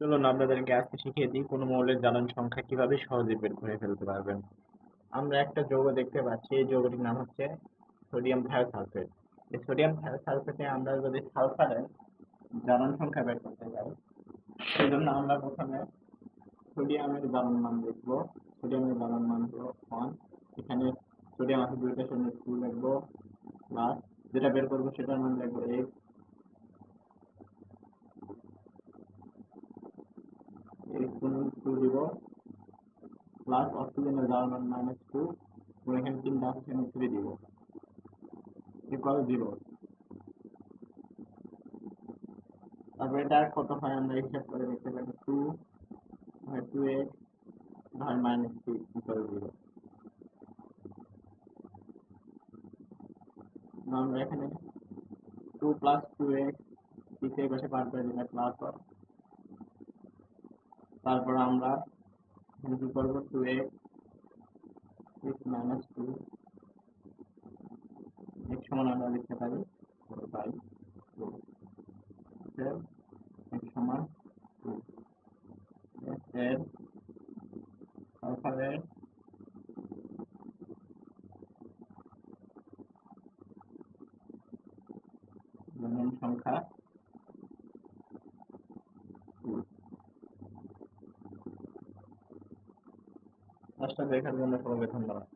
চলুন আপনাদেরকে আজকে শিখিয়ে দিই, কোনো মৌলের জারণ সংখ্যা কীভাবে সহজে বের করে ফেলতে পারবেন। আমরা একটা যৌগ দেখতে পাচ্ছি, এই যৌগটির নাম হচ্ছে সোডিয়াম থায়োসালফেট এই সোডিয়াম থায়োসালফেটে আমরা যদি সালফারের জারণ সংখ্যা বের করতে চাই সেই জন্য আমরা প্রথমে সোডিয়ামের জারণ মান লিখব। সোডিয়ামের জারণ মান হলো ওয়ান এখানে সোডিয়াম আছে দুইটা শূন্য টু লিখব। প্লাস যেটা বের করব সেটার মান লিখব এইট গুণ টু দিব। প্লাস অক্সিজেনের জারণ মান মাইনাস টু এখানে তিনটা আছে সেখানে থ্রি দিব। ইকুয়াল জিরো তারপর এটা কত হয় আমরা হিসাব করে দেখতে পারি টু হয় টু এক্স হয় মাইনাস থ্রি ইকুয়াল জিরো আমরা এখানে টু প্লাস টু এক্সের পাশে পার করে দিলে প্লাস তারপর আমরা কি করব two x six minus two x সমান আমরা লিখতে পারি বাই এক্স সমান টু সংখ্যা কাজটা দেখার কোনো বেতন ধন্যবাদ